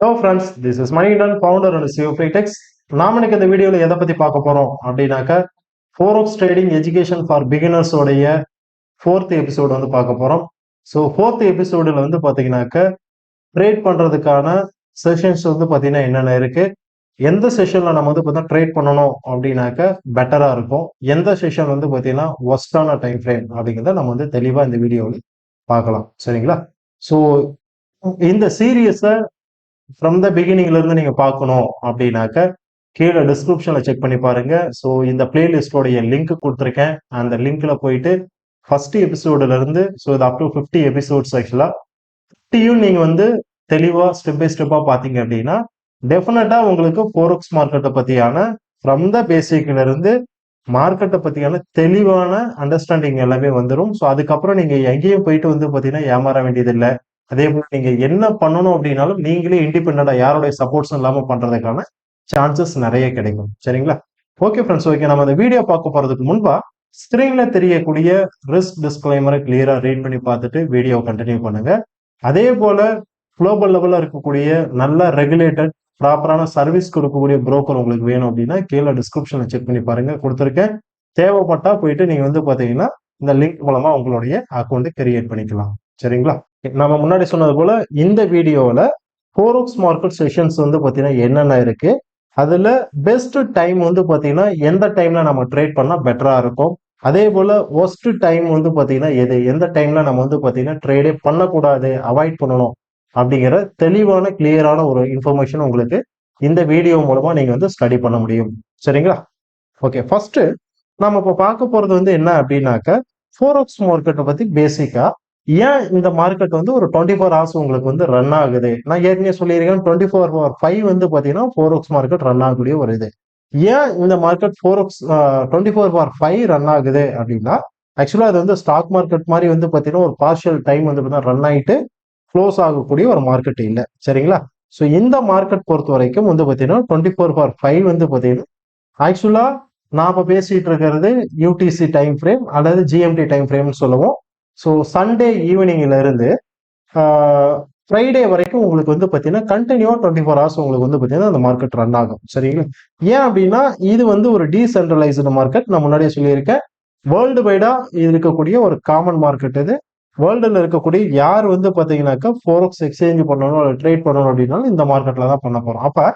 Hello friends this is மணிடன் founder and CEO ஃப்ரீடெக்ஸ் நாம எனக்கு இந்த வீடியோவில் எதை பற்றி பார்க்க போகிறோம் அப்படின்னாக்க forex trading education for beginners உடைய ஃபோர்த் எபிசோடு வந்து பார்க்க போகிறோம் ஸோ ஃபோர்த் எபிசோடில் வந்து பார்த்தீங்கன்னாக்க ட்ரேட் பண்ணுறதுக்கான செஷன்ஸ் வந்து பார்த்தீங்கன்னா என்னென்ன இருக்குது எந்த செஷனில் நம்ம வந்து பார்த்தீங்கன்னா ட்ரேட் பண்ணணும் அப்படின்னாக்க பெட்டராக இருக்கும். எந்த செஷன் வந்து பார்த்தீங்கன்னா ஒஸ்டான டைம் ஃப்ரேம் அப்படிங்கிறத நம்ம வந்து தெளிவாக இந்த வீடியோவில் பார்க்கலாம். சரிங்களா? ஸோ இந்த சீரியஸை ஃப்ரம் த பிகினிங்லேருந்து நீங்கள் பார்க்கணும் அப்படின்னாக்க கீழே டிஸ்கிரிப்ஷனில் செக் பண்ணி பாருங்க. ஸோ இந்த பிளேலிஸ்டோடைய லிங்க் கொடுத்துருக்கேன். அந்த லிங்க்ல போயிட்டு ஃபர்ஸ்ட் எபிசோடுல இருந்து ஸோ இது அப் டு ஃபிஃப்டி எபிசோட்ஸ் ஆக்சுவலாக ஃபிஃப்டியும் நீங்கள் வந்து தெளிவாக ஸ்டெப் பை ஸ்டெப்பாக பார்த்தீங்க அப்படின்னா டெஃபினட்டாக உங்களுக்கு ஃபோரக்ஸ் மார்க்கெட்டை பற்றியான ஃப்ரம் த பேசிக்ல இருந்து மார்க்கெட்டை பற்றியான தெளிவான அண்டர்ஸ்டாண்டிங் எல்லாமே வந்துடும் ஸோ அதுக்கப்புறம் நீங்கள் எங்கேயும் போயிட்டு வந்து பார்த்தீங்கன்னா ஏமாற வேண்டியதில்லை. அதே போல நீங்க என்ன பண்ணணும் அப்படின்னாலும் நீங்களே இண்டிபெண்டா யாருடைய சப்போர்ட்ஸும் இல்லாம பண்றதுக்கான சான்சஸ் நிறைய கிடைக்கும். சரிங்களா? ஓகே ஃப்ரெண்ட்ஸ் ஓகே நம்ம அந்த வீடியோ பார்க்க போறதுக்கு முன்பா ஸ்கிரீன்ல தெரியக்கூடிய ரிஸ்க் டிஸ்கிளைமரை கிளியரா ரீட் பண்ணி பார்த்துட்டு வீடியோ கண்டினியூ பண்ணுங்க. அதே போல குளோபல் லெவல்ல இருக்கக்கூடிய நல்ல ரெகுலேட்டட் ப்ராப்பரான சர்வீஸ் கொடுக்கக்கூடிய புரோக்கர் உங்களுக்கு வேணும் அப்படின்னா கீழே டிஸ்கிரிப்ஷனில் செக் பண்ணி பாருங்க. கொடுத்துருக்கேன். தேவைப்பட்டா போயிட்டு நீங்க வந்து பாத்தீங்கன்னா இந்த லிங்க் மூலமா உங்களுடைய அக்கௌண்ட்டை கிரியேட் பண்ணிக்கலாம். சரிங்களா? நம்ம முன்னாடி சொன்னது போல இந்த வீடியோவில் ஃபோரோக்ஸ் மார்க்கெட் செஷன்ஸ் வந்து பார்த்தீங்கன்னா என்னென்ன இருக்கு? அதில் பெஸ்ட் டைம் வந்து பார்த்தீங்கன்னா எந்த டைம்ல நம்ம ட்ரேட் பண்ணால் பெட்டராக இருக்கும்? அதே போல ஒஸ்ட் டைம் வந்து பார்த்தீங்கன்னா எது? எந்த டைம்ல நம்ம வந்து பார்த்தீங்கன்னா ட்ரேடே பண்ணக்கூடாது அவாய்ட் பண்ணணும்? அப்படிங்கிற தெளிவான கிளியரான ஒரு இன்ஃபர்மேஷன் உங்களுக்கு இந்த வீடியோ மூலமா நீங்க வந்து ஸ்டடி பண்ண முடியும். சரிங்களா? ஓகே ஃபர்ஸ்ட் நம்ம இப்போ பார்க்க போறது வந்து என்ன அப்படின்னாக்க ஃபோரோக்ஸ் மார்க்கெட்டை பத்தி பேசிக்கா ஏன் இந்த மார்க்கெட் வந்து ஒரு டுவெண்ட்டி ஃபோர் ஹவர்ஸ் உங்களுக்கு வந்து ரன் ஆகுது? நான் ஏற்கனவே சொல்லியிருக்கேன் டுவெண்ட்டி ஃபோர் ஃபோர் ஃபைவ் வந்து பார்த்தீங்கன்னா ஃபோர் ஒக்ஸ் மார்க்கெட் ரன் ஆகக்கூடிய ஒரு இது. ஏன் இந்த market forex twenty four for five run ஆகுது அப்படின்னா ஆக்சுவலாக அது வந்து ஸ்டாக் மார்க்கெட் மாதிரி வந்து பார்த்தீங்கன்னா ஒரு பார்ஷியல் டைம் வந்து பார்த்தீங்கன்னா ரன் ஆகிட்டு க்ளோஸ் ஆகக்கூடிய ஒரு மார்க்கெட் இல்லை. சரிங்களா? ஸோ இந்த மார்க்கெட் பொறுத்த வரைக்கும் வந்து பார்த்தீங்கன்னா டுவெண்ட்டி ஃபோர் ஃபார் ஃபைவ் வந்து பார்த்தீங்கன்னா ஆக்சுவலாக நான் இப்போ பேசிட்டு இருக்கிறது யூடிசி டைம் ஃப்ரேம் அல்லது ஜிஎம்டி டைம் ஃப்ரேம்னு சொல்லுவோம். ஸோ சண்டே ஈவினிங்ல இருந்து ஃப்ரைடே வரைக்கும் உங்களுக்கு வந்து பார்த்தீங்கன்னா கண்டினியூவாக டுவெண்ட்டி ஃபோர் ஹவர்ஸ் உங்களுக்கு வந்து பார்த்தீங்கன்னா அந்த மார்க்கெட் ரன் ஆகும். சரிங்களா? ஏன் அப்படின்னா இது வந்து ஒரு டீசென்ட்ரலைஸ்டு மார்க்கெட் நான் முன்னாடியே சொல்லியிருக்கேன். வேர்ல்டு வைடா இருக்கக்கூடிய ஒரு காமன் மார்க்கெட் இது. வேர்ல்டில் இருக்கக்கூடிய யார் வந்து பார்த்தீங்கன்னாக்கா ஃபோரக்ஸ் எக்ஸ்சேஞ்ச் பண்ணணும் ட்ரேட் பண்ணணும் அப்படின்னாலும் இந்த மார்க்கெட்டில் தான் பண்ண போகிறோம் அப்போ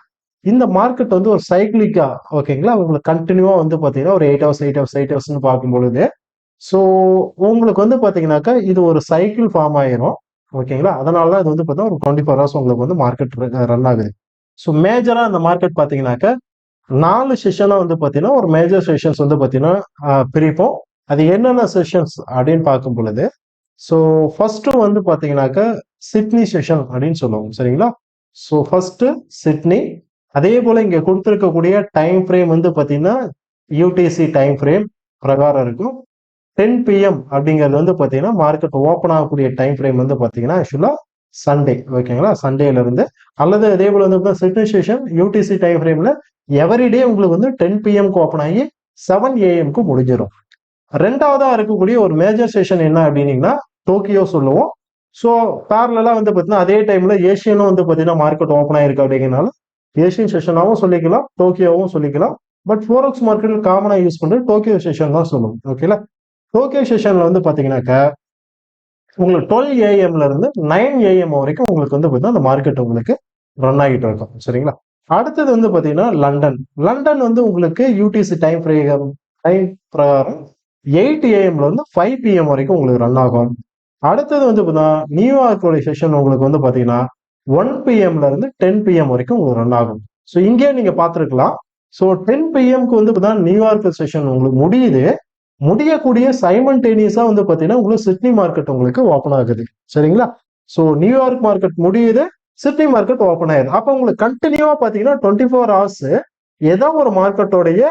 இந்த மார்க்கெட் வந்து ஒரு சைக்கிளிக்கா ஓகேங்களா உங்களுக்கு கண்டினியூவாக வந்து பார்த்தீங்கன்னா ஒரு eight hours eight hours eight ஹவர்ஸ்னு பார்க்கும் பொழுது ஸோ உங்களுக்கு வந்து பார்த்தீங்கன்னாக்கா இது ஒரு சைக்கிள் ஃபார்ம் ஆயிரும். ஓகேங்களா? அதனால தான் இது வந்து பார்த்தா ஒரு டுவெண்ட்டி ஃபோர் ஹவர்ஸ் உங்களுக்கு வந்து மார்க்கெட் ரன் ஆகுது. ஸோ மேஜராக அந்த மார்க்கெட் பார்த்தீங்கன்னாக்கா நாலு செஷனாக வந்து பார்த்தீங்கன்னா ஒரு மேஜர் செஷன்ஸ் வந்து பார்த்தீங்கன்னா பிரிப்போம். அது என்னென்ன செஷன்ஸ் அப்படின்னு பார்க்கும் பொழுது ஸோ ஃபர்ஸ்ட்டு வந்து பார்த்தீங்கன்னாக்கா சிட்னி செஷன் அப்படின்னு சொல்லுவோம். சரிங்களா? ஸோ ஃபர்ஸ்ட்டு சிட்னி அதே போல் இங்கே கொடுத்துருக்கக்கூடிய டைம் ஃப்ரேம் வந்து பார்த்தீங்கன்னா யூடிசி டைம் ஃப்ரேம் பிரகாரம் இருக்கும். டென் பிஎம் அப்படிங்கிறது வந்து பார்த்தீங்கன்னா மார்க்கெட் ஓப்பன் ஆகக்கூடிய டைம் ஃப்ரேம் வந்து பார்த்தீங்கன்னா ஆக்சுவலாக சண்டே ஓகேங்களா சண்டேல இருந்து. அல்லது அதே போல் வந்து சிட்னிசேஷன் யூடிசி டைம் ஃப்ரேம்ல எவரிடே உங்களுக்கு வந்து டென் பிஎம்க்கு ஓப்பன் ஆகி செவன் ஏஎம்க்கு முடிஞ்சிடும் ரெண்டாவதாக இருக்கக்கூடிய ஒரு மேஜர் செஷன் என்ன அப்படின்னீங்கன்னா டோக்கியோ சொல்லுவோம். ஸோ பேரலாம் வந்து பார்த்தீங்கன்னா அதே டைம்ல ஏஷியனும் வந்து பார்த்தீங்கன்னா மார்க்கெட் ஓப்பன் ஆயிருக்கு அப்படிங்கிறனால ஏஷியன் செஷனாகவும் சொல்லிக்கலாம் டோக்கியோவும் சொல்லிக்கலாம். பட் ஃபோரக்ஸ் மார்க்கெட்டில் காமனாக யூஸ் பண்ணுறது டோக்கியோ செஷன் தான் சொல்லுவோம் ஓகேங்களா டோக்கியோ செஷனில் வந்து பார்த்தீங்கன்னாக்கா உங்களுக்கு டுவெல் ஏஎம்ல இருந்து நைன் ஏஎம் வரைக்கும் உங்களுக்கு வந்து பார்த்தீங்கன்னா அந்த மார்க்கெட் உங்களுக்கு ரன் ஆகிட்டு இருக்கும். சரிங்களா? அடுத்தது வந்து பார்த்தீங்கன்னா லண்டன் லண்டன் வந்து உங்களுக்கு யூடிசி டைம் ஃப்ரேம் டைம் பிரகாரம் எயிட் ஏஎம்ல இருந்து ஃபைவ் பிஎம் வரைக்கும் உங்களுக்கு ரன் ஆகும். அடுத்தது வந்து பார்த்தீங்கன்னா நியூயார்க்கோட செஷன் உங்களுக்கு வந்து பார்த்தீங்கன்னா ஒன் பிஎம்ல இருந்து டென் பிஎம் வரைக்கும் உங்களுக்கு ரன் ஆகும். ஸோ இங்கேயே நீங்கள் பார்த்துருக்கலாம். ஸோ டென் பிஎம்க்கு வந்து பார்த்தீங்கன்னா நியூயார்க் செஷன் உங்களுக்கு முடியுது. முடியக்கூடிய சைமன்டேனியஸா வந்து பார்த்தீங்கன்னா உங்களுக்கு சிட்னி மார்க்கெட் உங்களுக்கு ஓப்பன் ஆகுது. சரிங்களா? So New York York market Sydney market open ஆயிடுது. அப்போ உங்களுக்கு கண்டினியூவா பார்த்தீங்கன்னா டுவெண்ட்டி ஃபோர் ஹவர்ஸ் ஏதோ ஒரு மார்க்கெட்டோடைய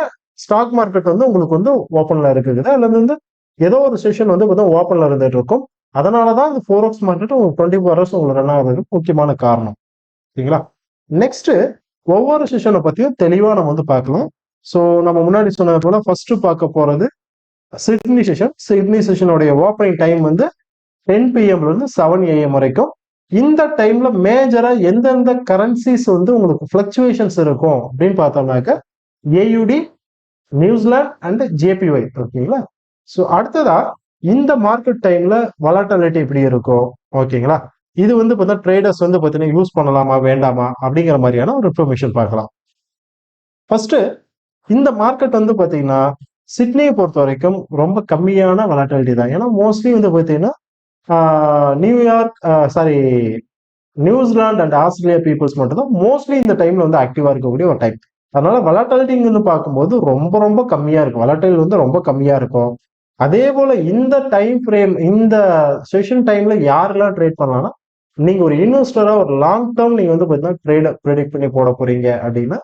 ஸ்டாக் மார்க்கெட் வந்து உங்களுக்கு வந்து ஓப்பன்ல இருக்குது அல்லது வந்து ஏதோ ஒரு செஷன் வந்து பார்த்தா ஓப்பன்ல இருந்துட்டு இருக்கும். அதனாலதான் இந்த ஃபோர் ஹவர்ஸ் மார்க்கெட் உங்களுக்கு டுவெண்ட்டி ஃபோர் ஹவர்ஸ் உங்களுக்கு ரன் ஆகுறதுக்கு முக்கியமான காரணம். சரிங்களா? நெக்ஸ்ட் ஒவ்வொரு செஷனை பத்தியும் தெளிவா நம்ம வந்து பார்க்கலாம். ஸோ நம்ம முன்னாடி சொன்னது போல ஃபர்ஸ்ட் பார்க்க போறது சிட்னி செஷன் சிட்னி செஷனுடைய ஓப்பனிங் டைம் வந்து டென் பிஎம்ல இருந்து செவன் ஏஎம் வரைக்கும். இந்த டைம்ல மேஜரா எந்தெந்த கரன்சிஸ் வந்து உங்களுக்கு ஃபிளக்சுவேஷன்ஸ் இருக்கும் அப்படின்னு பார்த்தோம்னாக்க AUD New Zealand and JPY ஓகேங்களா ஸோ அடுத்ததா இந்த மார்க்கெட் டைம்ல வலாட்டாலிட்டி எப்படி இருக்கும் ஓகேங்களா இது வந்து பார்த்தா ட்ரேடர்ஸ் வந்து பார்த்தீங்கன்னா யூஸ் பண்ணலாமா வேண்டாமா அப்படிங்கிற மாதிரியான ஒரு இன்ஃபர்மேஷன் பார்க்கலாம். ஃபர்ஸ்ட் இந்த மார்க்கெட் வந்து பார்த்தீங்கன்னா சிட்னியை பொறுத்த வரைக்கும் ரொம்ப கம்மியான வலாட்டாலிட்டி தான். ஏன்னா மோஸ்ட்லி வந்து பார்த்தீங்கன்னா New York sorry New Zealand and Australia peoples மட்டும் தான் மோஸ்ட்லி இந்த டைம்ல வந்து ஆக்டிவா இருக்கக்கூடிய ஒரு டைம் அதனால வலாட்டாலிட்டின்னு பார்க்கும்போது ரொம்ப ரொம்ப கம்மியா இருக்கும் வலாட்டில் வந்து ரொம்ப கம்மியா இருக்கும். அதே போல இந்த டைம் ஃப்ரேம் இந்த செஷன் டைம்ல யாரெல்லாம் ட்ரேட் பண்ணலாம்னா நீங்க ஒரு இன்வெஸ்டரா ஒரு லாங் டேர்ம் நீங்க வந்து பார்த்தீங்கன்னா ட்ரேட ப்ரெடிக்ட் பண்ணி போட போறீங்க அப்படின்னா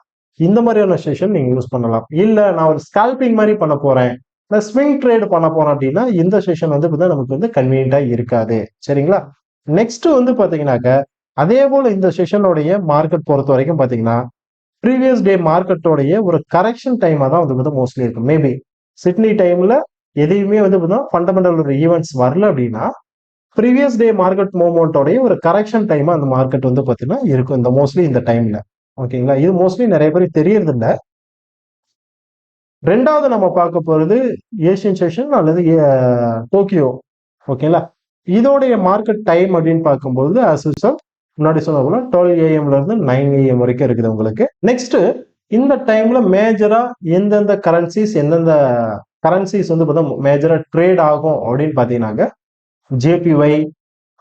இந்த மாதிரியான செஷன் நீங்க யூஸ் பண்ணலாம். இல்ல நான் ஒரு ஸ்கால்பிங் மாதிரி பண்ண போறேன். இல்லை ஸ்விங் ட்ரேடு பண்ண போறேன் அப்படின்னா இந்த செஷன் வந்து பார்த்தீங்கன்னா நமக்கு வந்து கன்வீனியன்டா இருக்காது. சரிங்களா? நெக்ஸ்ட் வந்து பாத்தீங்கன்னாக்க அதே போல இந்த செஷனுடைய மார்க்கெட் பொறுத்த வரைக்கும் பாத்தீங்கன்னா ப்ரீவியஸ் டே மார்க்கெட்டோடைய ஒரு கரெக்ஷன் டைமா தான் வந்து பார்த்தீங்கன்னா மோஸ்ட்லி இருக்கும். மேபி சிட்னி டைம்ல எதையுமே வந்து பார்த்தீங்கன்னா ஃபண்டமெண்டல் ஒரு ஈவெண்ட்ஸ் வரல அப்படின்னா ப்ரீவியஸ் டே மார்க்கெட் மூவ்மெண்ட்டோடைய ஒரு கரெக்ஷன் டைமா அந்த மார்க்கெட் வந்து பார்த்தீங்கன்னா இருக்கும் இந்த மோஸ்ட்லி இந்த டைம்ல ஓகேங்களா? இது மோஸ்ட்லி நிறைய பேர் தெரியறது இல்ல ரெண்டாவது நம்ம பார்க்க போறது ஏசியன் செஷன் அல்லது டோக்கியோ ஓகேங்களா? இதோடைய மார்க்கெட் டைம் அப்படின்னு பார்க்கும்போது as usual முன்னாடி சொன்ன போல டுவெல் ஏஎம்ல இருந்து நைன் ஏஎம் வரைக்கும் இருக்குது உங்களுக்கு. நெக்ஸ்ட் இந்த டைம்ல மேஜரா எந்தெந்த கரன்சிஸ் எந்தெந்த கரன்சிஸ் வந்து பார்த்தா மேஜரா ட்ரேட் ஆகும் அப்படின்னு பார்த்தீங்கன்னாக்க J P Y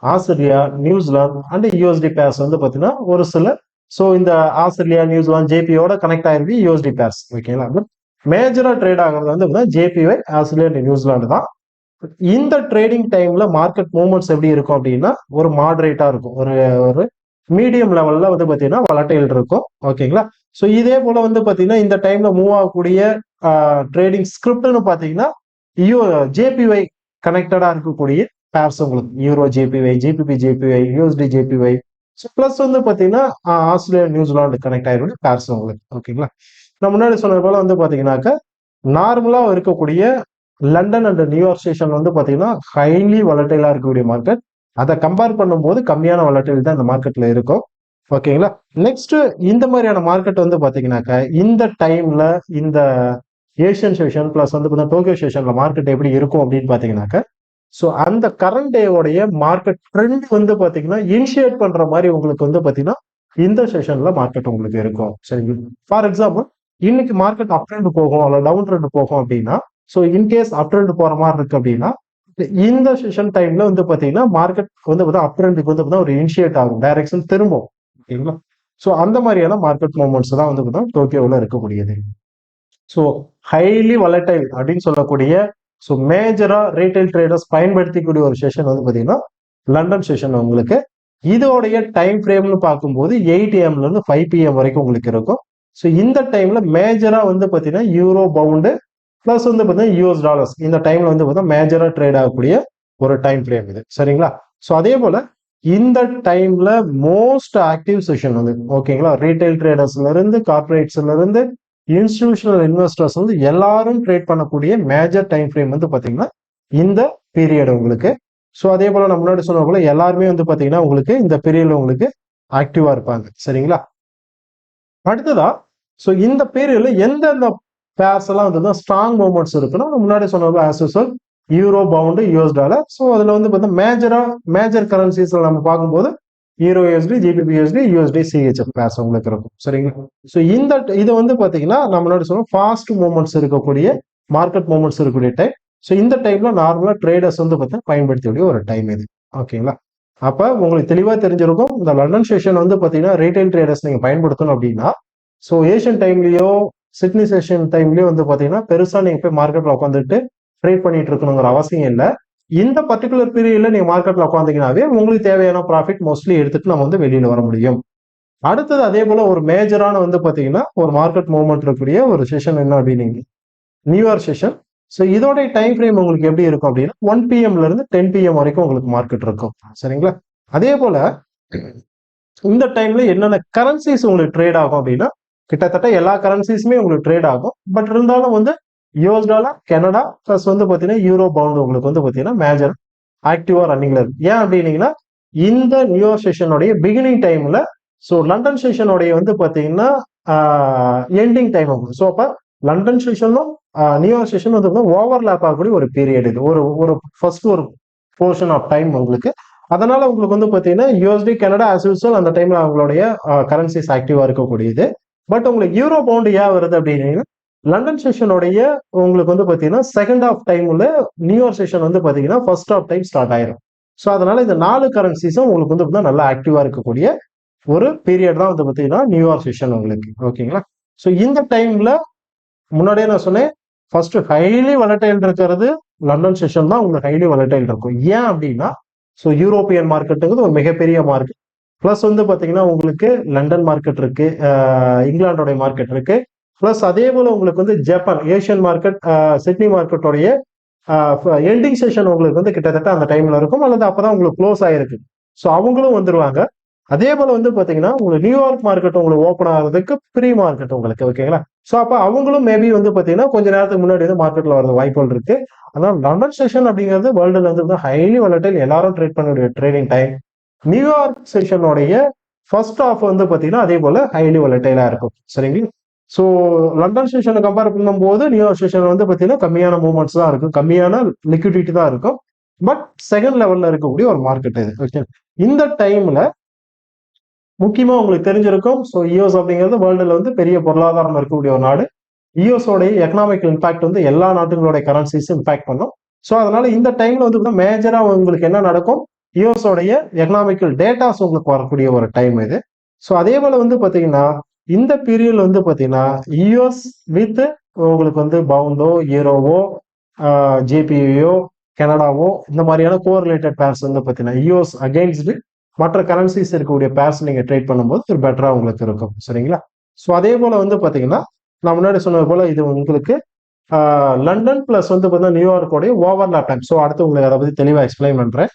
Austria New Zealand and U S D pairs வந்து பார்த்தீங்கன்னா ஒரு சில ஸோ இந்த ஆஸ்திரேலியா நியூசிலாந்து ஜேபியோட கனெக்ட் ஆயிருக்கு யூஎஸ்டி பேர்ஸ் ஓகேங்களா மேஜராக ட்ரேட் ஆகிறது வந்து ஜேபிஒய் ஆஸ்திரேலியா நியூசிலாந்து தான். இந்த ட்ரேடிங் டைம்ல மார்க்கெட் மூவ்மெண்ட்ஸ் எப்படி இருக்கும் அப்படின்னா ஒரு மாடரேட்டா இருக்கும். ஒரு ஒரு மீடியம் லெவல்ல வந்து பாத்தீங்கன்னா வளட்டைல் இருக்கும். ஓகேங்களா ஸோ இதே போல வந்து பாத்தீங்கன்னா இந்த டைம்ல மூவ் ஆகக்கூடிய ட்ரேடிங் ஸ்கிரிப்ட்னு பாத்தீங்கன்னா யூ ஜேபிஒய் கனெக்டடா இருக்கக்கூடிய பேர்ஸ் உங்களுக்கு. Euro J P Y G B P J P Y U S D J P Y so plus வந்து பார்த்தீங்கன்னா ஆஸ்திரேலியா நியூசிலாந்து கனெக்ட் ஆயிருக்கூடிய பேர்ஸ் உங்களுக்கு ஓகேங்களா நான் முன்னாடி சொன்னது போல வந்து பாத்தீங்கன்னாக்க நார்மலாக இருக்கக்கூடிய லண்டன் அண்ட் நியூயார்க் ஸ்டேஷன் வந்து பார்த்தீங்கன்னா ஹைலி வளட்டைலாக இருக்கக்கூடிய மார்க்கெட் அதை கம்பேர் பண்ணும்போது கம்மியான வளட்டைல் தான் இந்த மார்க்கெட்டில் இருக்கும் ஓகேங்களா நெக்ஸ்ட் இந்த மாதிரியான மார்க்கெட் வந்து பாத்தீங்கன்னாக்க இந்த டைம்ல இந்த ஏஷியன் ஸ்டேஷன் பிளஸ் வந்து பார்த்தீங்கன்னா டோக்கியோ ஸ்டேஷனில் மார்க்கெட் எப்படி இருக்கும் அப்படின்னு பாத்தீங்கன்னாக்க ஸோ அந்த கரண்ட் டேவோடைய மார்க்கெட் ட்ரெண்ட் வந்து பார்த்தீங்கன்னா இனிஷியேட் பண்ற மாதிரி உங்களுக்கு வந்து பார்த்தீங்கன்னா இந்த செஷன்ல மார்க்கெட் உங்களுக்கு இருக்கும். சரிங்களா ஃபார் எக்ஸாம்பிள் இன்னைக்கு மார்க்கெட் அப் ட்ரெண்ட் போகும் அல்ல டவுன் ட்ரெண்ட் போகும் அப்படின்னா ஸோ இன்கேஸ் அப் ட்ரெண்ட் போற மாதிரி இருக்கு அப்படின்னா இந்த செஷன் டைம்ல வந்து பார்த்தீங்கன்னா மார்க்கெட் வந்து பார்த்தா அப் ட்ரெண்டுக்கு வந்து பார்த்தா ஒரு இனிஷியேட் ஆகும் டைரக்ஷன் திரும்பும். ஓகேங்களா ஸோ அந்த மாதிரியான மார்க்கெட் மூமெண்ட்ஸ் தான் வந்து பார்த்தா டோக்கியோவில் இருக்கக்கூடியது. ஸோ ஹைலி வலட்டைல் அப்படின்னு சொல்லக்கூடிய ஸோ மேஜரா ரீட்டைல் ட்ரேடர்ஸ் பயன்படுத்திக்கூடிய ஒரு செஷன் வந்து பார்த்தீங்கன்னா லண்டன் செஷன் உங்களுக்கு. இதோடைய டைம் ஃப்ரேம்னு பார்க்கும்போது எயிட் ஏஎம்ல இருந்து ஃபைவ் பிஎம் வரைக்கும் உங்களுக்கு இருக்கும். ஸோ இந்த டைம்ல மேஜரா வந்து பார்த்தீங்கன்னா யூரோ பவுண்டு ப்ளஸ் வந்து பார்த்தீங்கன்னா யூஎஸ் டாலர்ஸ் இந்த டைம்ல வந்து பார்த்தீங்கன்னா மேஜரா ட்ரேட் ஆகக்கூடிய ஒரு டைம் ஃப்ரேம் இது. சரிங்களா? ஸோ அதே போல இந்த டைம்ல மோஸ்ட் ஆக்டிவ் செஷன் வந்து ஓகேங்களா ரீட்டைல் ட்ரேடர்ஸ்ல இருந்து கார்பரேட்ஸ்ல இருந்து இன்ஸ்டிடியூஷனல் இன்வெஸ்டர்ஸ் வந்து எல்லாரும் ட்ரேட் பண்ணக்கூடிய மேஜர் டைம் ஃப்ரேம் வந்து பார்த்தீங்கன்னா இந்த பீரியட் உங்களுக்கு. ஸோ அதே போல் நம்ம முன்னாடி சொன்ன போல எல்லாருமே வந்து பார்த்தீங்கன்னா உங்களுக்கு இந்த பீரியட்ல உங்களுக்கு ஆக்டிவாக இருப்பாங்க. சரிங்களா? அடுத்ததா ஸோ இந்த பீரியடில் எந்தெந்த பேர்ஸ் எல்லாம் வந்து ஸ்ட்ராங் மூவ்மெண்ட்ஸ் இருக்குன்னா முன்னாடி சொன்ன as usual euro pound US dollar so அதில் வந்து பார்த்தீங்கன்னா மேஜராக மேஜர் கரன்சிஸில் நம்ம பார்க்கும்போது euro USD GBP USD USD CHF pairs உங்களுக்கு இருக்கும். சரிங்களா? ஸோ இந்த இது வந்து பார்த்தீங்கன்னா நம்ம முன்னாடி ஃபாஸ்ட் மூமெண்ட்ஸ் இருக்கக்கூடிய மார்க்கெட் மூமெண்ட்ஸ் இருக்கக்கூடிய டைம் ஸோ இந்த டைம்ல நார்மலாக ட்ரேடர்ஸ் வந்து பார்த்தீங்கன்னா பயன்படுத்தக்கூடிய ஒரு டைம் இது. ஓகேங்களா? அப்போ உங்களுக்கு தெளிவாக தெரிஞ்சிருக்கும் இந்த லண்டன் செஷன் வந்து பார்த்தீங்கன்னா ரீட்டைல் ட்ரேடர்ஸ் நீங்கள் பயன்படுத்தணும் அப்படின்னா ஸோ ஏஷியன் டைம்லேயோ சிட்னி செஷன் டைம்லேயோ வந்து பார்த்தீங்கன்னா பெருசாக நீங்கள் போய் மார்க்கெட்டில் உட்காந்துட்டு ட்ரேட் பண்ணிட்டு இருக்கணுங்கிற அவசியம் இல்லை. இந்த பர்டிகுலர் பீரியட்ல நீங்க மார்க்கெட்ல உட்காந்தீங்கன்னாவே உங்களுக்கு தேவையான ப்ராஃபிட் மோஸ்ட்லி எடுத்துட்டு நம்ம வந்து வெளியில வர முடியும். அடுத்தது அதே போல ஒரு மேஜரான வந்து பாத்தீங்கன்னா ஒரு மார்க்கெட் மூவ்மெண்ட் இருக்கக்கூடிய ஒரு செஷன் என்ன அப்படின்னீங்க? நியூயார்க் செஷன் ஸோ இதோட டைம் ஃப்ரேம் உங்களுக்கு எப்படி இருக்கும் அப்படின்னா ஒன் பிஎம்ல இருந்து டென் பிஎம் வரைக்கும் உங்களுக்கு மார்க்கெட் இருக்கும். சரிங்களா? அதே போல இந்த டைம்ல என்னென்ன கரன்சிஸ் உங்களுக்கு ட்ரேட் ஆகும் அப்படின்னா கிட்டத்தட்ட எல்லா கரன்சிஸுமே உங்களுக்கு ட்ரேட் ஆகும். பட் இருந்தாலும் வந்து யூஎஸ் டாலர் கனடா ப்ளஸ் வந்து பார்த்தீங்கன்னா யூரோ பவுண்ட் உங்களுக்கு வந்து பார்த்தீங்கன்னா மேஜர் ஆக்டிவா ரன்னிங்ல இருக்கு. ஏன் அப்படின்னீங்கன்னா இந்த நியூயார்க் செஷனுடைய பிகினிங் டைம்ல ஸோ லண்டன் செஷனுடைய வந்து பார்த்தீங்கன்னா எண்டிங் டைம் ஆகும் ஸோ அப்போ லண்டன் செஷனும் நியூயார்க் செஷன் வந்து ஓவர்லேப் ஆகக்கூடிய ஒரு பீரியட் இது. ஒரு ஒரு ஃபர்ஸ்ட் ஒரு போர்ஷன் ஆஃப் டைம் உங்களுக்கு. அதனால உங்களுக்கு வந்து பார்த்தீங்கன்னா யூஎஸ்டி கனடா ஆஸ் யூஸ்வல் அந்த டைம்ல அவங்களுடைய கரன்சிஸ் ஆக்டிவா இருக்கக்கூடியது. பட் உங்களுக்கு யூரோ பவுண்ட் ஏன் வருது அப்படின்னா லண்டன் செஷனுடைய உங்களுக்கு வந்து பார்த்தீங்கன்னா செகண்ட் ஆஃப் டைமில் நியூயார்க் செஷன் வந்து பார்த்தீங்கன்னா ஃபர்ஸ்ட் ஆஃப் டைம் ஸ்டார்ட் ஆயிரும். ஸோ அதனால இந்த நாலு கரன்சிஸும் உங்களுக்கு வந்து பார்த்தீங்கன்னா நல்லா ஆக்டிவாக இருக்கக்கூடிய ஒரு பீரியட் தான் வந்து பார்த்தீங்கன்னா நியூயார்க் செஷன் உங்களுக்கு. ஓகேங்களா ஸோ இந்த டைம்ல முன்னாடியே நான் சொன்னேன் ஃபர்ஸ்ட் ஹைலி வலட்டைல் இருக்கிறது லண்டன் செஷன் தான் உங்களுக்கு ஹைலி வலட்டைல் இருக்கும். ஏன் அப்படின்னா ஸோ யூரோப்பியன் மார்க்கெட்டுங்கிறது ஒரு மிகப்பெரிய மார்க்கெட் ப்ளஸ் வந்து பார்த்தீங்கன்னா உங்களுக்கு லண்டன் மார்க்கெட் இருக்கு இங்கிலாண்டோடைய மார்க்கெட் இருக்கு. ப்ளஸ் அதே போல உங்களுக்கு வந்து ஜப்பான் ஏஷியன் மார்க்கெட் சிட்னி மார்க்கெட்டோடைய எண்டிங் செஷன் உங்களுக்கு வந்து கிட்டத்தட்ட அந்த டைம்ல இருக்கும். அல்லது அப்பதான் உங்களுக்கு க்ளோஸ் ஆயிருக்கு. ஸோ அவங்களும் வந்துருவாங்க. அதே போல வந்து பாத்தீங்கன்னா உங்களுக்கு நியூயார்க் மார்க்கெட் உங்களுக்கு ஓப்பன் ஆகிறதுக்கு ப்ரீ மார்க்கெட் உங்களுக்கு ஓகேங்களா ஸோ அப்போ அவங்களும் மேபி வந்து பாத்தீங்கன்னா கொஞ்ச நேரத்துக்கு முன்னாடி வந்து மார்க்கெட்ல வரது வாய்ப்புகள் இருக்கு. அதனால லண்டன் செஷன் அப்படிங்கிறது வேர்ல்டுல வந்து ஹைலி வலட்டைல் எல்லாரும் ட்ரேட் பண்ணக்கூடிய ட்ரேடிங் டைம் நியூயார்க் செஷனுடைய ஃபர்ஸ்ட் ஆஃப் வந்து பாத்தீங்கன்னா அதே போல ஹைலி வலட்டைலா இருக்கும். சரிங்களா? ஸோ லண்டன் ஸ்டேஷனை கம்பேர் பண்ணும்போது நியூயார்க் ஸ்டேஷன் வந்து பார்த்தீங்கன்னா கம்மியான மூமெண்ட்ஸ் தான் இருக்கும். கம்மியான லிக்விடிட்டி தான் இருக்கும். பட் செகண்ட் லெவலில் இருக்கக்கூடிய ஒரு மார்க்கெட் இது ஓகே இந்த டைமில் முக்கியமாக உங்களுக்கு தெரிஞ்சிருக்கும் ஸோ இயோஸ் அப்படிங்கிறது வேர்ல்டில் வந்து பெரிய பொருளாதாரம் இருக்கக்கூடிய ஒரு நாடு. இயோஸோடைய எக்கனாமிக் இம்பாக்ட் வந்து எல்லா நாட்டுகளுடைய கரன்சிஸும் இம்பாக்ட் பண்ணும். ஸோ அதனால இந்த டைம்ல வந்து மேஜரா உங்களுக்கு என்ன நடக்கும்? இயோஸோடைய எக்கனாமிக்கல் டேட்டாஸ் உங்களுக்கு வரக்கூடிய ஒரு டைம் இது. ஸோ அதே போல வந்து பாத்தீங்கன்னா இந்த பீரியட்ல வந்து பார்த்தீங்கன்னா இஓஸ் வித் உங்களுக்கு வந்து பவுண்டோ ஈரோவோ ஜேபியோ கனடாவோ இந்த மாதிரியான கோ ரிலேட்டட் பேர்ஸ் வந்து பார்த்தீங்கன்னா இஓஸ் அகெயின்ஸ்டு மற்ற கரன்சிஸ் இருக்கக்கூடிய பேர்ஸ் நீங்கள் ட்ரேட் பண்ணும்போது ஒரு பெட்டராக உங்களுக்கு இருக்கும். சரிங்களா? ஸோ அதே போல் வந்து பார்த்தீங்கன்னா நான் முன்னாடி சொன்னது போல் இது உங்களுக்கு லண்டன் பிளஸ் வந்து பார்த்தீங்கன்னா நியூயார்க்கோடைய ஓவர்லாப் டைம் ஸோ அடுத்து உங்களுக்கு அதை பற்றி தெளிவாக எக்ஸ்பிளைன் பண்ணுறேன்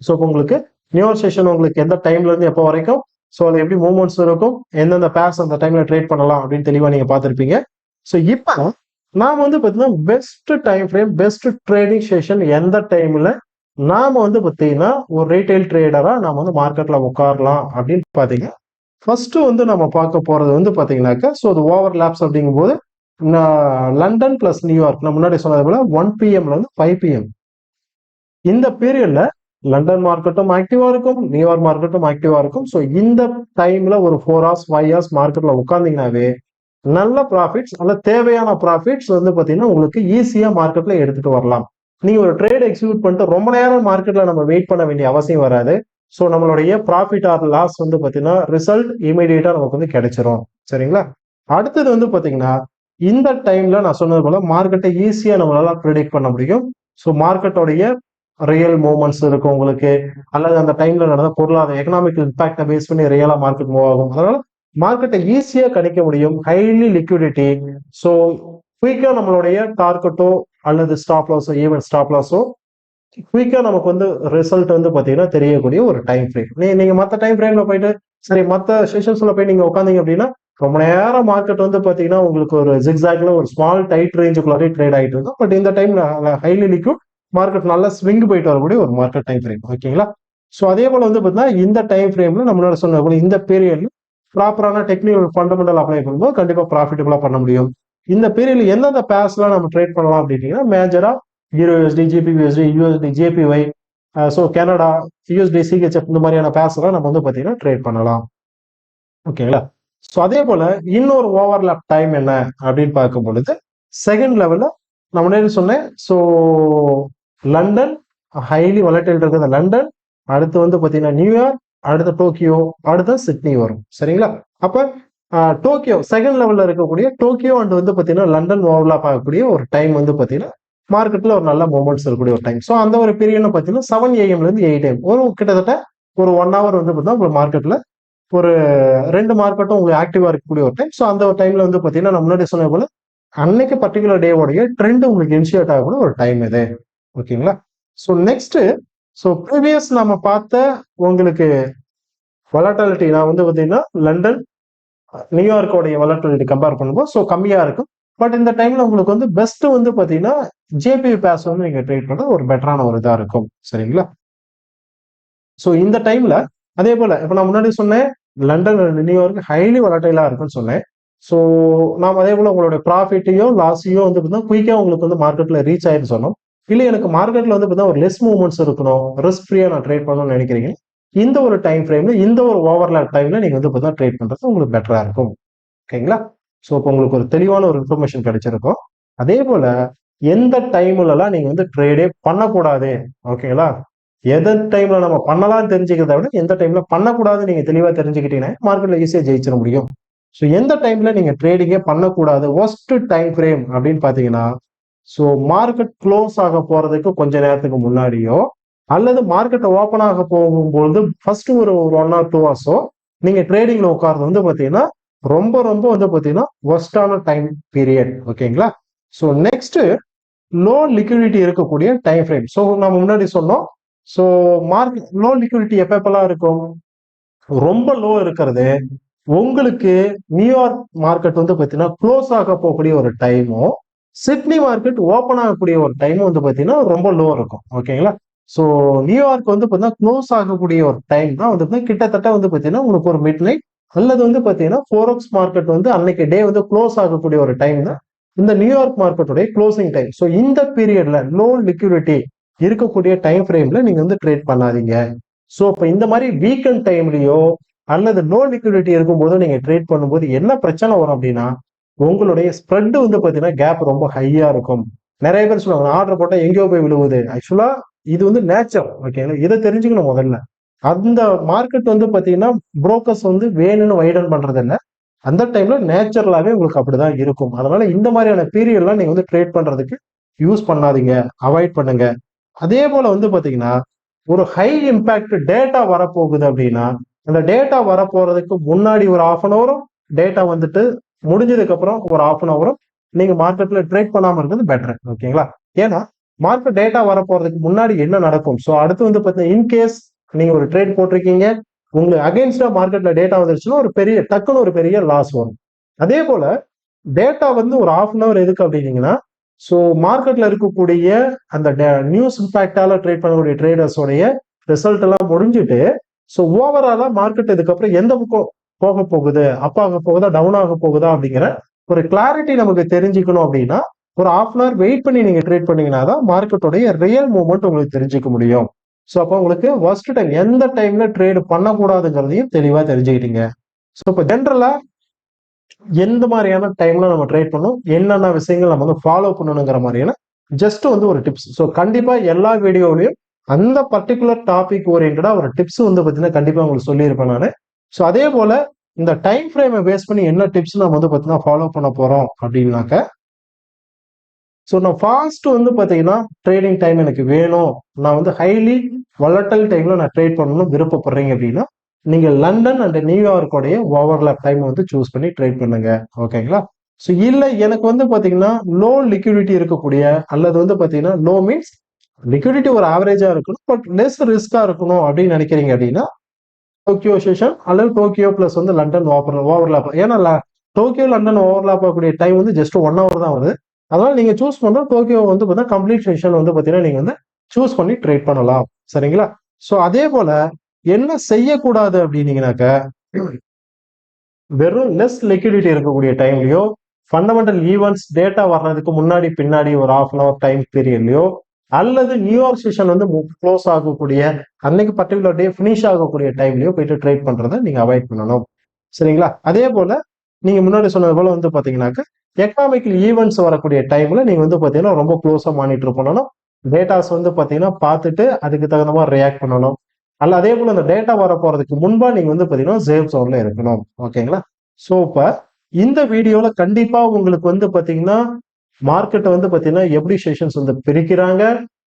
ஸோ இப்போ உங்களுக்கு நியூயார்க் செஷன் உங்களுக்கு எந்த டைம்லேருந்து எப்போ வரைக்கும் ஸோ அது எப்படி மூவ்மெண்ட்ஸ் இருக்கும்? எந்தெந்த பேர்ஸ் அந்த டைம்ல ட்ரேட் பண்ணலாம் அப்படின்னு தெளிவாக நீங்க பார்த்துருப்பீங்க. ஸோ இப்போ நாம வந்து பார்த்தீங்கன்னா best time frame best trading session எந்த டைம்ல நாம வந்து பார்த்தீங்கன்னா ஒரு ரீட்டைல் ட்ரேடரா நாம வந்து மார்க்கெட்ல உட்காரலாம் அப்படின்னு பார்த்தீங்கன்னா ஃபர்ஸ்ட் வந்து நம்ம பார்க்க போறது வந்து பார்த்தீங்கன்னாக்கா ஸோ அது ஓவர் லேப்ஸ் அப்படிங்கும்போது லண்டன் பிளஸ் நியூயார்க் நான் முன்னாடி சொன்னது போல ஒன் பிஎம்ல வந்து ஃபைவ் பிஎம் இந்த பீரியட்ல லண்டன் மார்க்கெட்டும் ஆக்டிவா இருக்கும் நியூயார்க் மார்க்கெட்டும் ஆக்டிவா இருக்கும். ஸோ இந்த டைம்ல ஒரு ஃபோர் ஹவர்ஸ் ஃபைவ் ஹவர்ஸ் மார்க்கெட்ல உட்காந்தீங்கன்னாவே நல்ல ப்ராஃபிட்ஸ் நல்ல தேவையான ப்ராஃபிட்ஸ் வந்து பார்த்தீங்கன்னா உங்களுக்கு ஈஸியாக மார்க்கெட்ல எடுத்துட்டு வரலாம். நீங்க ஒரு ட்ரேட் எக்ஸிக்யூட் பண்ணிட்டு ரொம்ப நேரம் மார்க்கெட்ல நம்ம வெயிட் பண்ண வேண்டிய அவசியம் வராது. ஸோ நம்மளுடைய ப்ராஃபிட் ஆர் லாஸ் வந்து பார்த்தீங்கன்னா ரிசல்ட் இமீடியட்டா நமக்கு வந்து கிடைச்சிரும். சரிங்களா? அடுத்தது வந்து பாத்தீங்கன்னா இந்த டைம்ல நான் சொன்னது போல மார்க்கெட்டை ஈஸியாக நம்மளால ப்ரிடிக்ட் பண்ண முடியும். ஸோ மார்க்கெட்டோடைய ரியல் மூமெண்ட்ஸ் இருக்கும் உங்களுக்கு. அல்லது அந்த டைம்ல நடந்த பொருளாதார எக்கனாமிக் இம்பாக்டை பேஸ் பண்ணி ரியலா மார்க்கெட் மூவ் ஆகும். அதனால மார்க்கெட்டை ஈஸியா கணிக்க முடியும். ஹைலி லிக்விடிட்டி ஸோ குயிக்கா நம்மளுடைய டார்கெட்டோ அல்லது ஸ்டாப் லாஸோ ஈவன் ஸ்டாப் லாஸோ குயிக்கா நமக்கு வந்து ரிசல்ட் வந்து பாத்தீங்கன்னா தெரியக்கூடிய ஒரு டைம் ஃப்ரேம் நீ நீங்க மற்ற டைம் ஃப்ரேம்ல போயிட்டு சரி மற்ற செஷன்ஸ்ல போய் நீங்க உட்காந்தீங்க அப்படின்னா ரொம்ப நேரம் மார்க்கெட் வந்து பாத்தீங்கன்னா உங்களுக்கு ஒரு ஜிக்ஸாக்ல ஒரு ஸ்மால் டைட் ரேஞ்சுக்குள்ளாரே ட்ரேட் ஆகிட்டு இருக்கும். பட் இந்த டைம்ல ஹைலி லிக்விட் மார்க்கெட் நல்லா ஸ்விங் போயிட்டு வரக்கூடிய ஒரு மார்க்கெட் டைம் ஃப்ரேம் ஓகேங்களா ஸோ அதே போல் வந்து பார்த்தீங்கன்னா இந்த டைம் ஃப்ரேம்ல நம்மளோட சொன்ன போல இந்த பீரியட்ல ப்ராப்பரான டெக்னிக்கல் ஃபண்டமெண்டல் அப்ளை பண்ணும்போது கண்டிப்பாக ப்ராஃபிட்டபுளாக பண்ண முடியும். இந்த பீரியட்ல எந்தெந்த பேர்ஸ்லாம் நம்ம ட்ரேட் பண்ணலாம் அப்படின்னீங்கன்னா மேஜரா USD GBP USD USD JPY so Canada USD CHF இந்த மாதிரியான பேர்ஸ்லாம் நம்ம வந்து பார்த்தீங்கன்னா ட்ரேட் பண்ணலாம். ஓகேங்களா ஸோ அதே போல இன்னொரு ஓவர்லாப் டைம் என்ன அப்படின்னு பார்க்கும் பொழுது செகண்ட் லெவலில் நான் முன்னாடி சொன்னேன். ஸோ லண்டன் ஹைலி வளட்டில் இருக்கிறது லண்டன். அடுத்து வந்து பார்த்தீங்கன்னா நியூயார்க் அடுத்து டோக்கியோ அடுத்து சிட்னி வரும். சரிங்களா? அப்போ டோக்கியோ செகண்ட் லெவலில் இருக்கக்கூடிய டோக்கியோ அண்ட் வந்து பார்த்தீங்கன்னா லண்டன் ஓவர்லாப் ஆகக்கூடிய ஒரு டைம் வந்து பார்த்தீங்கன்னா மார்க்கெட்டில் ஒரு நல்ல மூமெண்ட்ஸ் இருக்கக்கூடிய ஒரு டைம் ஸோ அந்த ஒரு பீரியட்னு பார்த்தீங்கன்னா செவன் ஏஎம்லேருந்து எயிட் ஏஎம் ஒரு கிட்டத்தட்ட ஒரு ஒன் ஹவர் வந்து பார்த்தீங்கன்னா உங்களுக்கு மார்க்கெட்டில் ஒரு ரெண்டு மார்க்கெட்டும் உங்களுக்கு ஆக்டிவாக இருக்கக்கூடிய ஒரு டைம் ஸோ அந்த ஒரு டைமில் வந்து பார்த்தீங்கன்னா நான் முன்னாடி சொன்ன போல அன்னைக்கு பர்டிகுலர் டேவோடைய ட்ரெண்ட் உங்களுக்கு இனிஷியேட் ஆகக்கூடிய ஒரு டைம் இது. ஓகேங்களா? ஸோ நெக்ஸ்ட் ஸோ ப்ரீவியஸ் நம்ம பார்த்த உங்களுக்கு வலாட்டாலிட்டி நான் வந்து பார்த்தீங்கன்னா லண்டன் நியூயார்க்கோடைய வலாட்டாலிட்டி கம்பேர் பண்ணும்போது ஸோ கம்மியாக இருக்கும். பட் இந்த டைம்ல உங்களுக்கு வந்து பெஸ்ட் வந்து பார்த்தீங்கன்னா ஜேபி பேஸ் வந்து நீங்க ட்ரேட் பண்ணுறது ஒரு பெட்டரான ஒரு இதாக இருக்கும். சரிங்களா? ஸோ இந்த டைம்ல அதே போல இப்போ நான் முன்னாடி சொன்னேன் லண்டன் நியூயார்க் ஹைலி வளட்டைலா இருக்குன்னு சொன்னேன். ஸோ நாம் அதே போல உங்களோட ப்ராஃபிட்டையோ லாஸையோ வந்து பார்த்தீங்கன்னா குயிக்காக உங்களுக்கு வந்து மார்க்கெட்ல ரீச் ஆயிருந்து சொன்னோம். இல்லை எனக்கு மார்க்கெட்டில் வந்து பார்த்தீங்கன்னா ஒரு லெஸ் மூவ்மெண்ட்ஸ் இருக்கணும் ரிஸ்க் ஃப்ரீயாக நான் ட்ரேட் பண்ணணும்னு நினைக்கிறீங்க. இந்த ஒரு டைம் ஃப்ரேமில் இந்த ஒரு ஓவர்லாக் டைமில் நீங்கள் வந்து பார்த்தீங்கன்னா ட்ரேட் பண்ணுறது உங்களுக்கு பெட்டராக இருக்கும். ஓகேங்களா? ஸோ இப்போ உங்களுக்கு ஒரு தெளிவான ஒரு இன்ஃபர்மேஷன் கிடைச்சிருக்கும். அதே போல் எந்த டைம்லலாம் நீங்கள் வந்து ட்ரேடே பண்ணக்கூடாது ஓகேங்களா? எந்த டைம்ல நம்ம பண்ணலாம் தெரிஞ்சுக்கிறத விட எந்த டைம்ல பண்ணக்கூடாது நீங்க தெளிவா தெரிஞ்சுக்கிட்டீங்கன்னா மார்க்கெட்ல ஈஸியாக ஜெயிச்சிட முடியும். ஸோ எந்த டைம்ல நீங்க ட்ரேடிங்கே பண்ணக்கூடாது ஒஸ்ட் டைம் ஃப்ரேம் அப்படின்னு பாத்தீங்கன்னா ஸோ மார்க்கெட் க்ளோஸ் ஆக போறதுக்கு கொஞ்ச நேரத்துக்கு முன்னாடியோ அல்லது மார்க்கெட் ஓப்பன் ஆக போகும்பொழுது ஃபர்ஸ்ட் ஒரு ஒரு ஒன் ஆர் டூ ஹவர்ஸோ நீங்க ட்ரேடிங்ல உட்கார்றது வந்து பாத்தீங்கன்னா ரொம்ப ரொம்ப வந்து பாத்தீங்கன்னா ஒஸ்டான டைம் பீரியட் ஓகேங்களா ஸோ நெக்ஸ்ட் லோ லிக்விடிட்டி இருக்கக்கூடிய டைம் ஃப்ரேம் ஸோ நம்ம முன்னாடி சொன்னோம். ஸோ மார்க்கெட் லோ லிக்விடிட்டி எப்பப்பெல்லாம் இருக்கும்? ரொம்ப லோ இருக்கிறது. உங்களுக்கு நியூயார்க் மார்க்கெட் வந்து பார்த்தீங்கன்னா க்ளோஸ் ஆக போகக்கூடிய ஒரு டைமும் சிட்னி மார்க்கெட் ஓப்பன் ஆகக்கூடிய ஒரு டைம் வந்து பார்த்தீங்கன்னா ரொம்ப லோ இருக்கும். ஓகேங்களா ஸோ நியூயார்க் வந்து பார்த்தீங்கன்னா க்ளோஸ் ஆகக்கூடிய ஒரு டைம் தான் வந்து பார்த்தீங்கன்னா கிட்டத்தட்ட வந்து பார்த்தீங்கன்னா உங்களுக்கு ஒரு மிட் நைட் அல்லது வந்து பார்த்தீங்கன்னா ஃபோரோக்ஸ் மார்க்கெட் வந்து அன்னைக்கு டே வந்து க்ளோஸ் ஆகக்கூடிய ஒரு டைம் தான் இந்த நியூயார்க் மார்க்கெட்டுடைய க்ளோசிங் டைம் ஸோ இந்த பீரியட்ல லோ லிக்யூரிட்டி இருக்கக்கூடிய டைம் ஃப்ரேம்ல நீங்க வந்து ட்ரேட் பண்ணாதீங்க. ஸோ இப்போ இந்த மாதிரி வீக்கெண்ட் டைம்லயோ அல்லது லோ லிக்விடிட்டி இருக்கும்போது நீங்க ட்ரேட் பண்ணும்போது என்ன பிரச்சனை வரும் அப்படின்னா உங்களுடைய ஸ்ப்ரெட் வந்து பார்த்தீங்கன்னா கேப் ரொம்ப ஹையாக இருக்கும். நிறைய பேர் சொல்லுவாங்க ஆர்டர் போட்டால் எங்கேயோ போய் விழுவுது. ஆக்சுவலாக இது வந்து நேச்சர் ஓகேங்களா இதை தெரிஞ்சுக்கணும் முதல்ல. அந்த மார்க்கெட் வந்து பார்த்தீங்கன்னா புரோக்கர்ஸ் வந்து வேணும்னு வைடன் பண்ணுறது இல்ல அந்த டைம்ல நேச்சுரலாகவே உங்களுக்கு அப்படிதான் இருக்கும். அதனால இந்த மாதிரியான பீரியட்லாம் நீங்கள் வந்து ட்ரேட் பண்ணுறதுக்கு யூஸ் பண்ணாதீங்க. அவாய்ட் பண்ணுங்க. அதே போல வந்து பார்த்தீங்கன்னா ஒரு ஹை இம்பேக்ட் டேட்டா வரப்போகுது அப்படின்னா அந்த டேட்டா வரப்போறதுக்கு முன்னாடி ஒரு ஆஃப் அன் ஹவரும் டேட்டா வந்துட்டு முடிஞ்சதுக்கு அப்புறம் ஒரு ஆஃப் அன் அவரும் நீங்க மார்க்கெட்ல ட்ரேட் பண்ணாம இருக்கிறது பெட்டர் ஓகேங்களா? ஏன்னா மார்க்கெட் டேட்டா வரப்போறதுக்கு முன்னாடி என்ன நடக்கும்? ஸோ அடுத்து வந்து பார்த்தீங்கன்னா இன்கேஸ் நீங்க ஒரு ட்ரேட் போட்டிருக்கீங்க உங்களுக்கு அகைன்ஸ்டா மார்க்கெட்ல டேட்டா வந்துருச்சுன்னா ஒரு பெரிய டக்குன்னு ஒரு பெரிய லாஸ் வரும். அதே போல டேட்டா வந்து ஒரு ஆஃப் அன் அவர் எதுக்கு அப்படின்னீங்கன்னா ஸோ மார்க்கெட்ல இருக்கக்கூடிய அந்த நியூஸ் இம்பாக்டால ட்ரேட் பண்ணக்கூடிய ட்ரேடர்ஸோடைய ரிசல்ட் எல்லாம் முடிஞ்சுட்டு ஸோ ஓவராலா மார்க்கெட் இதுக்கப்புறம் எந்த பக்கம் போக போகுது அப் ஆக போகுதா டவுன் ஆக போகுதா அப்படிங்கிற ஒரு கிளாரிட்டி நமக்கு தெரிஞ்சுக்கணும் அப்படின்னா ஒரு ஆஃப் அன் ஹவர் வெயிட் பண்ணி நீங்க ட்ரேட் பண்ணீங்கன்னா தான் மார்க்கெட்டோடைய ரியல் மூவ்மெண்ட் உங்களுக்கு தெரிஞ்சுக்க முடியும். ஸோ அப்போ உங்களுக்கு ஃபர்ஸ்ட் டைம் எந்த டைம்ல ட்ரேடு பண்ணக்கூடாதுங்கிறதையும் தெளிவாக தெரிஞ்சுக்கிட்டீங்க. ஸோ இப்போ ஜென்ரலா எந்த மாதிரியான டைம்ல நம்ம ட்ரேட் பண்ணணும் என்னென்ன விஷயங்கள் நம்ம வந்து ஃபாலோ பண்ணணுங்கிற மாதிரியான ஜஸ்ட் வந்து ஒரு டிப்ஸ் ஸோ கண்டிப்பா எல்லா வீடியோலையும் அந்த பர்டிகுலர் டாபிக் ஓரியன்டா ஒரு டிப்ஸ் வந்து பார்த்தீங்கன்னா கண்டிப்பா உங்களுக்கு சொல்லியிருப்பேன் நான். ஸோ அதே போல் இந்த டைம் ஃப்ரேமை பேஸ் பண்ணி என்ன டிப்ஸ் நம்ம வந்து பார்த்தீங்கன்னா ஃபாலோ பண்ண போகிறோம் அப்படின்னாக்க ஸோ நான் ஃபாஸ்ட் வந்து பார்த்தீங்கன்னா ட்ரேடிங் டைம் எனக்கு வேணும். நான் வந்து ஹைலி வலட்டல் டைமில் நான் ட்ரேட் பண்ணணும் விருப்பப்படுறீங்க அப்படின்னா நீங்கள் லண்டன் அண்ட் நியூயார்க்கோடைய ஓவர்லாப் டைம் வந்து சூஸ் பண்ணி ட்ரேட் பண்ணுங்க. ஓகேங்களா ஸோ இல்லை எனக்கு வந்து பார்த்தீங்கன்னா லோ லிக்விடிட்டி இருக்கக்கூடிய அல்லது வந்து பார்த்தீங்கன்னா லோ மீன்ஸ் லிக்விடிட்டி ஒரு ஆவரேஜாக இருக்கணும் பட் லெஸ் ரிஸ்காக இருக்கணும் அப்படின்னு நினைக்கிறீங்க அப்படின்னா டோக்கியோ செஷன் அல்லது டோக்கியோ பிளஸ் வந்து லண்டன் ஓவர் ஓவர்லாப் ஏன்னா டோக்கியோ லண்டன் ஓவர்லாப் ஆகக்கூடிய டைம் வந்து ஜஸ்ட் ஒன் ஹவர் தான் வருது. அதனால நீங்க சூஸ் பண்ற டோக்கியோ வந்து பார்த்தீங்கன்னா கம்ப்ளீட் செஷன் வந்து பார்த்தீங்கன்னா நீங்க வந்து சூஸ் பண்ணி ட்ரேட் பண்ணலாம். சரிங்களா? ஸோ அதே போல என்ன செய்யக்கூடாது அப்படின்னீங்கன்னாக்க வெறும் லெஸ் லிக்விடிட்டி இருக்கக்கூடிய டைம்லயோ ஃபண்டமெண்டல் ஈவெண்ட்ஸ் டேட்டா வர்றதுக்கு முன்னாடி பின்னாடி ஒரு ஆஃப் அன் அவர் டைம் பீரியட்லயோ அல்லது நியூயார்க் செஷன் வந்து க்ளோஸ் ஆகக்கூடிய அன்னைக்கு பர்டிகுலர் டே ஃபினிஷ் ஆகக்கூடிய டைம்லயோ போயிட்டு ட்ரேட் பண்றதை நீங்க அவாய்ட் பண்ணணும். சரிங்களா? அதே போல நீங்க முன்னாடி சொன்னது போல வந்து பாத்தீங்கன்னாக்க எக்கனாமிக்கல் ஈவெண்ட்ஸ் வரக்கூடிய டைம்ல நீங்க வந்து பாத்தீங்கன்னா ரொம்ப க்ளோஸா மானிட்டர் பண்ணணும். டேட்டாஸ் வந்து பாத்தீங்கன்னா பார்த்துட்டு அதுக்கு தகுந்த மாதிரி ரியாக்ட் பண்ணணும். அல்ல அதே போல அந்த டேட்டா வர போறதுக்கு முன்பா நீங்க வந்து பாத்தீங்கன்னா சேஃப் சோன்ல இருக்கணும். ஓகேங்களா ஸோ இப்ப இந்த வீடியோல கண்டிப்பா உங்களுக்கு வந்து பாத்தீங்கன்னா மார்க்கெட்டை வந்து பார்த்தீங்கன்னா எப்படி செஷன்ஸ் வந்து பிரிக்கிறாங்க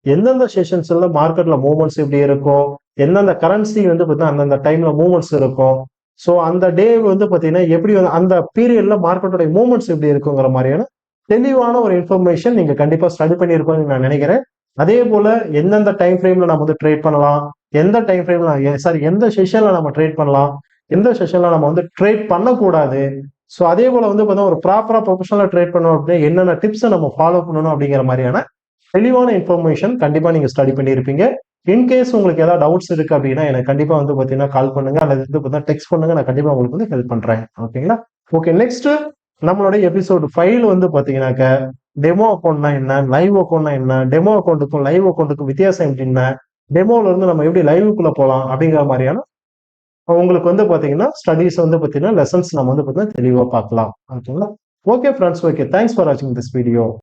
எந்தெந்த செஷன்ஸ்ல மார்க்கெட்ல மூவ்மெண்ட்ஸ் எப்படி இருக்கும் எந்தெந்த கரன்சி வந்து பார்த்தீங்கன்னா அந்தந்த டைம்ல மூவ்மெண்ட்ஸ் இருக்கும். ஸோ அந்த டே வந்து பார்த்தீங்கன்னா எப்படி வந்து அந்த பீரியட்ல மார்க்கெட்டோட மூவ்மெண்ட்ஸ் எப்படி இருக்குங்கிற மாதிரியான தெளிவான ஒரு இன்ஃபர்மேஷன் நீங்க கண்டிப்பா ஸ்டடி பண்ணியிருப்போம்னு நான் நினைக்கிறேன். அதே போல எந்தெந்த டைம் ஃப்ரேம்ல நம்ம வந்து ட்ரேட் பண்ணலாம் எந்த டைம் ஃப்ரேம்ல சாரி எந்த செஷன்ல நம்ம ட்ரேட் பண்ணலாம் எந்த செஷன்ல நம்ம வந்து ட்ரேட் பண்ணக்கூடாது ஸோ அதே போல் வந்து பார்த்தீங்கன்னா ஒரு ப்ராப்பராக ப்ரொஃபஷனலாக ட்ரேட் பண்ணணும் அப்படின்னா என்னென்ன டிப்ஸை நம்ம ஃபாலோ பண்ணணும் அப்படிங்கிற மாதிரியான தெளிவான இன்ஃபர்மேஷன் கண்டிப்பாக நீங்கள் ஸ்டடி பண்ணியிருப்பீங்க. இன்கேஸ் உங்களுக்கு ஏதாவது டவுட்ஸ் இருக்கு அப்படின்னா எனக்கு கண்டிப்பாக வந்து பார்த்தீங்கன்னா கால் பண்ணுங்க. அல்லது வந்து பார்த்தீங்கன்னா டெக்ஸ்ட் பண்ணுங்க. நான் கண்டிப்பாக உங்களுக்கு வந்து ஹெல்ப் பண்ணுறேன் ஓகேங்களா ஓகே நெக்ஸ்ட் நம்மளுடைய எபிசோடு ஃபைல் வந்து பார்த்தீங்கன்னாக்க டெமோ அக்கௌண்ட்னா என்ன? லைவ் அக்கௌண்ட்னா என்ன? டெமோ அக்கௌண்ட்டுக்கும் லைவ் அக்கௌண்ட்டுக்கும் வித்தியாசம் என்ன? டெமோல இருந்து நம்ம எப்படி லைவுக்குள்ள போகலாம் அப்படிங்கிற மாதிரியான உங்களுக்கு வந்து பார்த்தீங்கன்னா ஸ்டடீஸ் வந்து பார்த்தீங்கன்னா லெசன்ஸ் நம்ம வந்து பார்த்தீங்கன்னா தெளிவாக பார்க்கலாம். ஓகேங்களா? Okay friends okay thanks for வாட்சிங் திஸ் வீடியோ